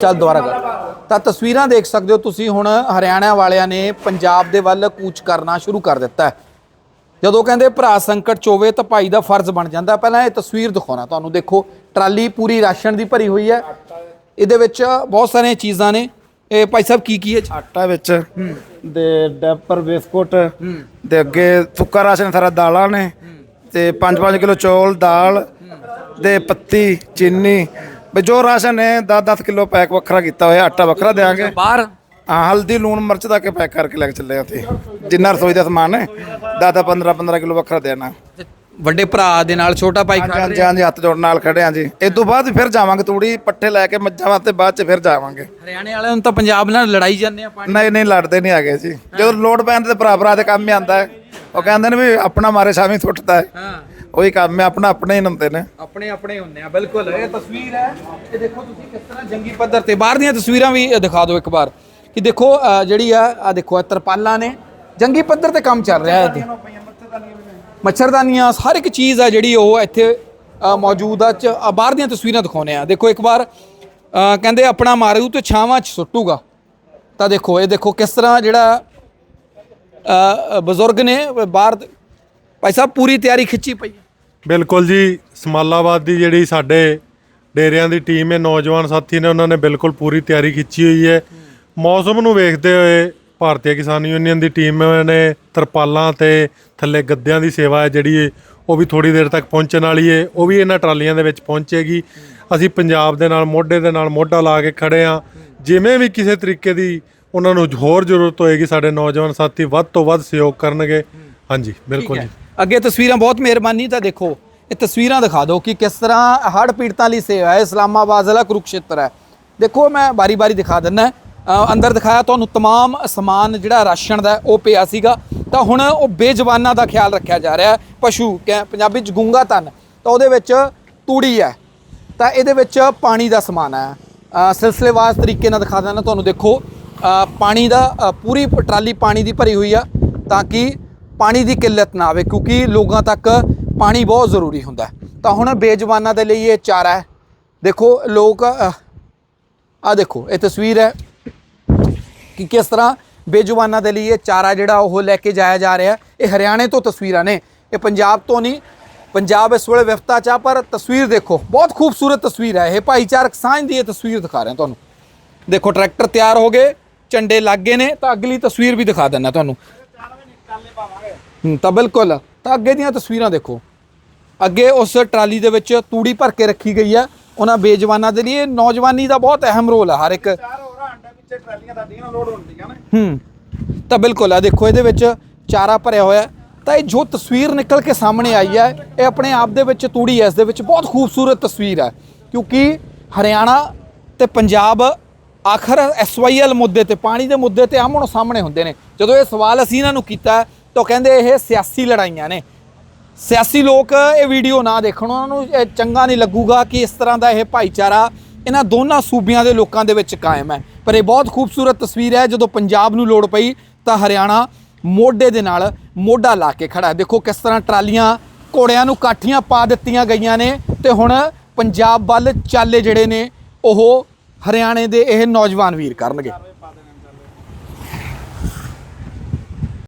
ਚੱਲ ਦੁਬਾਰਾ ਕਰ ਤਾਂ ਤਸਵੀਰਾਂ ਦੇਖ ਸਕਦੇ ਹੋ ਤੁਸੀਂ ਹੁਣ ਹਰਿਆਣਾ ਵਾਲਿਆਂ ਨੇ ਪੰਜਾਬ ਦੇ ਵੱਲ ਕੂਚ ਕਰਨਾ ਸ਼ੁਰੂ ਕਰ ਦਿੱਤਾ ਜਦੋਂ ਕਹਿੰਦੇ ਭਰਾ ਸੰਕਟ ਹੋਵੇ ਤਾਂ ਭਾਈ ਦਾ ਫਰਜ਼ ਬਣ ਜਾਂਦਾ। ਪਹਿਲਾਂ ਇਹ ਤਸਵੀਰ ਦਿਖਾਉਣਾ ਤੁਹਾਨੂੰ ਦੇਖੋ ਟਰਾਲੀ ਪੂਰੀ ਰਾਸ਼ਨ ਦੀ ਭਰੀ ਹੋਈ ਹੈ। ਇਹਦੇ ਵਿੱਚ ਬਹੁਤ ਸਾਰੀਆਂ ਚੀਜ਼ਾਂ ਨੇ। ਇਹ ਭਾਈ ਸਾਹਿਬ ਕੀ ਕੀ ਹੈ ਆਟਾ ਵਿੱਚ ਦੇ ਡੈਪਰ ਬਿਸਕੁਟ ਤੇ ਅੱਗੇ ਸੁੱਕਾ ਰਾਸ਼ਨ ਸਾਰਾ ਦਾਲਾਂ ਨੇ ਤੇ 5-5 ਕਿਲੋ ਚੌਲ ਦਾਲ ਦੇ ਪੱਤੀ ਚੀਨੀ ਵੀ ਜੋ ਰਾਸ਼ਨ ਹੈ 10-10 ਕਿਲੋ ਪੈਕ ਵੱਖਰਾ ਕੀਤਾ ਹੋਇਆ ਆਟਾ ਵੱਖਰਾ ਦੇਾਂਗੇ ਬਾਹਰ? ਹਾਂ ਹਲਦੀ ਲੂਣ ਮਿਰਚ ਦਾ ਕੇ ਪੈਕ ਕਰਕੇ ਲੈ ਕੇ ਚੱਲੇ ਆ ਉੱਥੇ। ਜਿੰਨਾ ਰਸੋਈ ਦਾ ਸਮਾਨ ਹੈ 10 15-15 ਕਿਲੋ ਵੱਖਰਾ ਦੇਣਾ। ਵੱਡੇ ਭਰਾ ਦੇ ਨਾਲ ਛੋਟਾ ਭਾਈ ਖੜ ਹਾਂਜੀ ਹਾਂਜੀ ਹੱਥ ਜੋੜਨ ਨਾਲ ਖੜੇ ਹਾਂ ਜੀ। ਇਸ ਤੋਂ ਬਾਅਦ ਫਿਰ ਜਾਵਾਂਗੇ ਤੂੜੀ ਪੱਠੇ ਲੈ ਕੇ ਮੱਝਾਂ ਵਾਸਤੇ ਬਾਅਦ ਚ ਫਿਰ ਜਾਵਾਂਗੇ। ਹਰਿਆਣੇ ਵਾਲਿਆਂ ਨੂੰ ਤਾਂ ਪੰਜਾਬ ਨਾਲ ਲੜਾਈ ਜਾਂਦੇ ਆ ਪਾਣੀ ਨਹੀਂ ਨਹੀਂ ਲੜਦੇ ਨਹੀਂ ਹੈਗੇ ਜੀ। ਜਦੋਂ ਲੋਡ ਪੈਣ ਤੇ ਭਰਾ ਭਰਾ ਦੇ ਕੰਮ ਹੀ ਆਂਦਾ ਹੈ। ਉਹ ਕਹਿੰਦੇ ਨੇ ਵੀ ਆਪਣਾ ਮਾਰੇ ਸ਼ਾਮੀ ਸੁੱਟਦਾ ਹੈ। ਹਾਂ। ਉਹੀ ਕੰਮ ਹੈ ਆਪਣਾ ਆਪਣੇ ਹੀ ਹੁੰਦੇ ਨੇ। ਆਪਣੇ ਆਪਣੇ ਹੁੰਨੇ ਆ ਬਿਲਕੁਲ। ਇਹ ਤਸਵੀਰ ਹੈ ਇਹ ਦੇਖੋ ਤੁਸੀਂ ਕਿਸ ਤਰ੍ਹਾਂ ਜੰਗੀ ਪੱਧਰ ਤੇ ਬਾਹਰ ਦੀਆਂ ਤਸਵੀਰਾਂ ਵੀ ਦਿਖਾ ਦਿਓ ਇੱਕ ਵਾਰ। ਕਿ ਦੇਖੋ ਅ, ਜਿਹੜੀ ਆ ਆ ਦੇਖੋ ਇਹ ਤਰਪਾਲਾਂ ਨੇ। ਜੰਗੀ ਪੱਧਰ ਤੇ ਕੰਮ ਚੱਲ ਰਿਹਾ ਹੈ ਇੱਥੇ ਮੱਛਰਦਾਨੀਆਂ ਹਰ ਇੱਕ ਚੀਜ਼ ਆ ਜਿਹੜੀ ਉਹ ਇੱਥੇ ਅ, ਮੌਜੂਦ ਆ ਚ ਆ ਬਾਹਰ ਦੀਆਂ ਤਸਵੀਰਾਂ ਦਿਖਾਉਨੇ ਆ। ਦੇਖੋ ਇੱਕ ਵਾਰ ਅ, ਕਹਿੰਦੇ ਆਪਣਾ ਮਾਰੂ ਤੇ ਛਾਵਾਂ ਚ ਸੁੱਟੂਗਾ। ਤਾਂ ਦੇਖੋ ਇਹ ਦੇਖੋ ਕਿਸ ਤਰ੍ਹਾਂ ਜਿਹੜਾ ਅ, ਬਜ਼ੁਰਗ ਨੇ ਬਾਹਰ ਭਾਈ ਸਾਹਿਬ ਪੂਰੀ ਤਿਆਰੀ ਖਿੱਚੀ ਪਈ ਹੈ। ਬਿਲਕੁਲ ਜੀ ਸਮਾਲਾਬਾਦ ਦੀ ਜਿਹੜੀ ਸਾਡੇ ਡੇਰਿਆਂ ਦੀ ਟੀਮ ਹੈ ਨੌਜਵਾਨ ਸਾਥੀ ਨੇ ਉਹਨਾਂ ਨੇ ਬਿਲਕੁਲ ਪੂਰੀ ਤਿਆਰੀ ਖਿੱਚੀ ਹੋਈ ਹੈ। ਮੌਸਮ ਨੂੰ ਵੇਖਦੇ ਹੋਏ ਭਾਰਤੀ ਕਿਸਾਨ ਯੂਨੀਅਨ ਦੀ ਟੀਮ ਨੇ ਤਰਪਾਲਾਂ ਤੇ ਥੱਲੇ ਗੱਦਿਆਂ ਦੀ ਸੇਵਾ ਹੈ ਜਿਹੜੀ ਉਹ ਵੀ ਥੋੜੀ ਦੇਰ ਤੱਕ ਪਹੁੰਚਣ ਵਾਲੀ ਹੈ। ਉਹ ਵੀ ਇਹਨਾਂ ਟਰਾਲੀਆਂ ਦੇ ਵਿੱਚ ਪਹੁੰਚੇਗੀ। ਅਸੀਂ ਪੰਜਾਬ ਦੇ ਨਾਲ ਮੋਢੇ ਦੇ ਨਾਲ ਮੋਢਾ ਲਾ ਕੇ ਖੜੇ ਆ ਜਿਵੇਂ ਵੀ ਕਿਸੇ ਤਰੀਕੇ ਦੀ ਉਹਨਾਂ ਨੂੰ ਹੋਰ ਜ਼ਰੂਰਤ ਹੋਏਗੀ ਸਾਡੇ ਨੌਜਵਾਨ ਸਾਥੀ ਵੱਧ ਤੋਂ ਵੱਧ ਸਹਿਯੋਗ ਕਰਨਗੇ। ਹਾਂਜੀ ਬਿਲਕੁਲ ਜੀ। ਅੱਗੇ ਤਸਵੀਰਾਂ ਬਹੁਤ ਮਿਹਰਬਾਨੀ ਤਾਂ ਦੇਖੋ ਇਹ ਤਸਵੀਰਾਂ ਦਿਖਾ ਦਿਓ ਕਿ ਕਿਸ ਤਰ੍ਹਾਂ ਹੜ੍ਹ ਪੀੜਤਾਂ ਲਈ ਸੇਵਾ ਹੈ ਇਸਲਾਮਾਬਾਦ ਜ਼ਿਲ੍ਹਾ ਕੁਰੂਕਸ਼ੇਤਰ ਹੈ ਦੇਖੋ ਮੈਂ ਬਾਰੀ-ਬਾਰੀ ਦਿਖਾ ਦਿੰਦਾ ਅ, ਅੰਦਰ ਦਿਖਾਇਆ ਤੁਹਾਨੂੰ तमाम ਸਮਾਨ ਜਿਹੜਾ ਰਾਸ਼ਨ ਦਾ ਹੈ, ਉਹ ਪਿਆ ਸੀਗਾ ਤਾਂ ਹੁਣ ਉਹ ਬੇਜ਼ਬਾਨਾਂ ਦਾ ਖਿਆਲ ਰੱਖਿਆ ਜਾ ਰਿਹਾ ਹੈ ਪਸ਼ੂ ਕਹਿ ਪੰਜਾਬੀ ਚ ਗੁੰਗਾ ਧਨ ਤਾਂ ਉਹਦੇ ਵਿੱਚ ਤੂੜੀ ਹੈ ਤਾਂ ਇਹਦੇ ਵਿੱਚ ਪਾਣੀ ਦਾ ਸਮਾਨ ਹੈ ਅ, ਸਿਲਸਿਲੇਵਾਰ ਤਰੀਕੇ ਨਾਲ ਦਿਖਾ ਦਿੰਦਾ ਤੁਹਾਨੂੰ ਦੇਖੋ ਅ, ਪਾਣੀ ਦਾ ਅ, ਪੂਰੀ ਟਰਾਲੀ ਪਾਣੀ ਦੀ ਭਰੀ ਹੋਈ ਆ ਤਾਂ ਕਿ ਪਾਣੀ ਦੀ ਕਿੱਲਤ ਨਾ ਆਵੇ, ਕਿਉਂਕਿ ਲੋਕਾਂ ਤੱਕ ਪਾਣੀ ਬਹੁਤ ਜ਼ਰੂਰੀ ਹੁੰਦਾ ਤਾਂ ਹੁਣ ਬੇਜ਼ਬਾਨਾਂ ਦੇ ਲਈ ਇਹ ਚਾਰਾ ਹੈ। ਦੇਖੋ, ਲੋਕ ਆ ਦੇਖੋ, ਇਹ ਤਸਵੀਰ ਹੈ ਕਿ ਕਿਸ ਤਰ੍ਹਾਂ ਬੇਜ਼ੁਬਾਨਾਂ ਦੇ ਲਈ ਇਹ ਚਾਰਾ ਜਿਹੜਾ ਉਹ ਲੈ ਕੇ ਜਾਇਆ ਜਾ ਰਿਹਾ ਇਹ ਹਰਿਆਣੇ ਤੋਂ ਤਸਵੀਰਾਂ ਨੇ, ਇਹ ਪੰਜਾਬ ਤੋਂ ਨਹੀਂ, ਪੰਜਾਬ ਇਸ ਵੇਲੇ ਵਿਫਤਾ ਚ ਆ, ਪਰ ਤਸਵੀਰ ਦੇਖੋ, ਬਹੁਤ ਖੂਬਸੂਰਤ ਤਸਵੀਰ ਹੈ। ਇਹ ਭਾਈਚਾਰਕ ਸਾਂਝ ਦੀ ਇਹ ਤਸਵੀਰ ਦਿਖਾ ਰਿਹਾ ਤੁਹਾਨੂੰ। ਦੇਖੋ, ਟਰੈਕਟਰ ਤਿਆਰ ਹੋ ਗਏ, ਝੰਡੇ ਲੱਗ ਗਏ ਨੇ, ਤਾਂ ਅਗਲੀ ਤਸਵੀਰ ਵੀ ਦਿਖਾ ਦਿੰਦਾ ਤੁਹਾਨੂੰ। ਤਾਂ ਬਿਲਕੁਲ। ਤਾਂ ਅੱਗੇ ਦੀਆਂ ਤਸਵੀਰਾਂ ਦੇਖੋ। ਅੱਗੇ ਉਸ ਟਰਾਲੀ ਦੇ ਵਿੱਚ ਤੂੜੀ ਭਰ ਕੇ ਰੱਖੀ ਗਈ ਹੈ। ਉਹਨਾਂ ਬੇਜਵਾਨਾਂ ਦੇ ਲਈ ਨੌਜਵਾਨੀ ਦਾ ਬਹੁਤ ਅਹਿਮ ਰੋਲ ਹੈ ਹਰ ਇੱਕ। ਚਾਰ ਹੋਰ ਆਂਡੇ ਪਿੱਛੇ ਟਰਾਲੀਆਂ ਸਾਡੀਆਂ ਲੋਡ ਹੁੰਦੀਆਂ ਨੇ। ਹੂੰ ਤਾਂ ਬਿਲਕੁਲ ਆ ਦੇਖੋ ਇਹਦੇ ਵਿੱਚ ਚਾਰਾ ਭਰਿਆ ਹੋਇਆ। ਤਾਂ ਇਹ ਜੋ ਤਸਵੀਰ ਨਿਕਲ ਕੇ ਸਾਹਮਣੇ ਆਈ ਹੈ ਇਹ ਆਪਣੇ ਆਪ ਦੇ ਵਿੱਚ ਤੂੜੀ ਹੈ ਇਸ ਦੇ ਵਿੱਚ ਬਹੁਤ ਖੂਬਸੂਰਤ ਤਸਵੀਰ ਹੈ। ਕਿਉਂਕਿ ਹਰਿਆਣਾ ਤੇ ਪੰਜਾਬ ਆਖਰ ਐਸਵਾਈਐਲ ਮੁੱਦੇ ਤੇ ਪਾਣੀ ਦੇ ਮੁੱਦੇ ਤੇ ਆਮਣੋ ਸਾਹਮਣੇ ਹੁੰਦੇ ਨੇ। ਜਦੋਂ ਇਹ ਸਵਾਲ ਅਸੀਂ ਇਹਨਾਂ ਨੂੰ ਕੀਤਾ ਤਾਂ ਕਹਿੰਦੇ ਇਹ ਸਿਆਸੀ ਲੜਾਈਆਂ ਨੇ। ਸਿਆਸੀ ਲੋਕ ਇਹ ਵੀਡੀਓ ਨਾ ਦੇਖਣ, ਉਹਨਾਂ ਨੂੰ ਇਹ ਚੰਗਾ ਨਹੀਂ ਲੱਗੂਗਾ ਕਿ ਇਸ ਤਰ੍ਹਾਂ ਦਾ ਇਹ ਭਾਈਚਾਰਾ ਇਹਨਾਂ ਦੋਨਾਂ ਸੂਬਿਆਂ ਦੇ ਲੋਕਾਂ ਦੇ ਵਿੱਚ ਕਾਇਮ ਹੈ। ਪਰ ਇਹ ਬਹੁਤ ਖੂਬਸੂਰਤ ਤਸਵੀਰ ਹੈ, ਜਦੋਂ ਪੰਜਾਬ ਨੂੰ ਲੋੜ ਪਈ ਤਾਂ ਹਰਿਆਣਾ ਮੋਢੇ ਦੇ ਨਾਲ ਮੋਢਾ ਲਾ ਕੇ ਖੜਾ ਦੇਖੋ ਕਿਸ ਤਰ੍ਹਾਂ ਟਰਾਲੀਆਂ ਘੋੜਿਆਂ ਨੂੰ ਕਾਠੀਆਂ ਪਾ ਦਿੱਤੀਆਂ ਗਈਆਂ ਨੇ ਤੇ ਹੁਣ ਪੰਜਾਬ ਵੱਲ ਚਾਲੇ ਜਿਹੜੇ ਨੇ, ਉਹ ਹਰਿਆਣੇ ਦੇ ਇਹ ਨੌਜਵਾਨ ਵੀਰ ਕਰਨਗੇ।